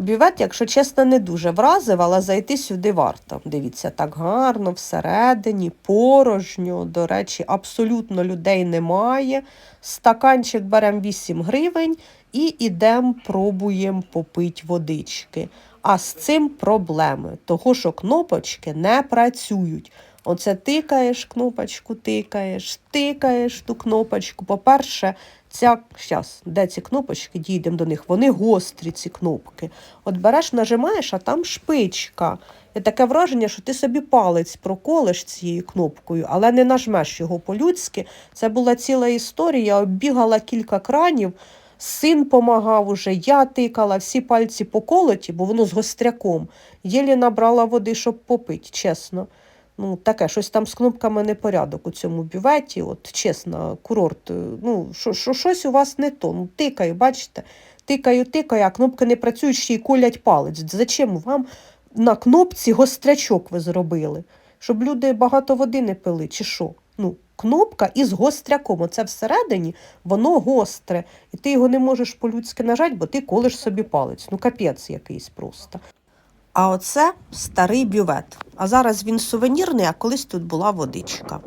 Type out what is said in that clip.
Бювет, якщо чесно, не дуже вразив, але зайти сюди варто. Дивіться, так гарно, всередині, порожньо. До речі, абсолютно людей немає. Стаканчик беремо 8 гривень і ідемо, пробуємо попити водички. А з цим проблеми, того що кнопочки не працюють. Оце тикаєш кнопочку, тикаєш, тикаєш ту кнопочку. По-перше, ця щас, де ці кнопочки, дійдемо до них, вони гострі, ці кнопки. От береш, нажимаєш, а там шпичка. І таке враження, що ти собі палець проколиш цією кнопкою, але не нажмеш його по-людськи. Це була ціла історія. Я оббігала кілька кранів, син помагав уже, я тикала, всі пальці поколоті, бо воно з гостряком. Єлі набрала води, щоб попити, чесно. Ну, таке, щось там з кнопками непорядок у цьому бюветі. От чесно, курорт. е, Ну, що, що, щось у вас не то. Ну, тикаю, бачите? Тикаю, тикаю, а кнопки не працюють, ще й колять палець. Зачем вам на кнопці гострячок ви зробили? Щоб люди багато води не пили, чи що? Ну, кнопка із гостряком. Оце всередині воно гостре. І ти його не можеш по-людськи нажати, бо ти колиш собі палець. Ну, капець якийсь просто. А оце старий бювет. А зараз він сувенірний, а колись тут була водичка.